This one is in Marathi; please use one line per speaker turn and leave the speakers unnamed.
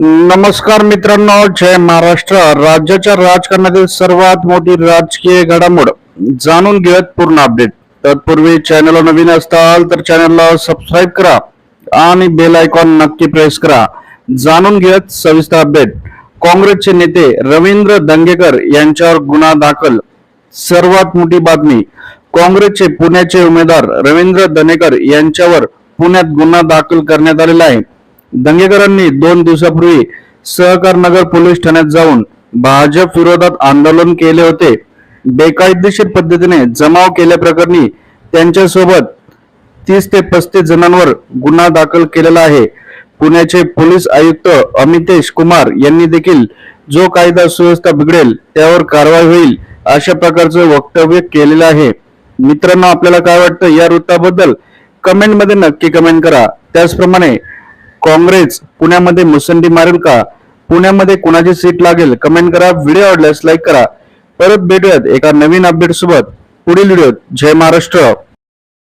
नमस्कार मित्रांनो जय महाराष्ट्र. राज्याच्या राजकारणातील सर्वात मोठी राजकीय घडामोड जाणून घेत पूर्ण अपडेट तत्पूर्वी चॅनलला नवीन असताल तर चॅनलला सबस्क्राईब करा आणि बेल आयकॉन नक्की प्रेस करा. जाणून घेत सविस्तर अपडेट काँग्रेसचे नेते रवींद्र दंगेकर यांच्यावर गुन्हा दाखल. सर्वात मोठी बातमी काँग्रेसचे पुण्याचे उमेदवार रवींद्र दनेकर यांच्यावर पुण्यात गुन्हा दाखल करण्यात आलेला आहे. दंगेकरांनी दोन दिवसापूर्वी सहकार नगर पोलीस ठाण्यात जाऊन भाजप विरोधात आंदोलन केले होते. बेकायदेशीर पद्धतीने जमाव केल्याप्रकरणी त्यांच्यासोबत तीस ते पस्तीस जणांवर गुन्हा दाखल केलेला आहे. पुण्याचे पोलीस आयुक्त अमितेश कुमार यांनी देखील जो कायदा सुव्यवस्था बिघडेल त्यावर कारवाई होईल अशा प्रकारचं वक्तव्य केलेलं आहे. मित्रांनो आपल्याला काय वाटतं या वृत्ताबद्दल कमेंटमध्ये नक्की कमेंट करा. त्याचप्रमाणे काँग्रेस पुण्यामध्ये मुसंडी मारेल का? पुण्यामध्ये कुणाची सीट लागेल? कमेंट करा व्हिडिओ आवडल्यास लाईक करा. परत भेटूयात एका नवीन अपडेट सोबत. पुढील व्हिडिओ जय महाराष्ट्र.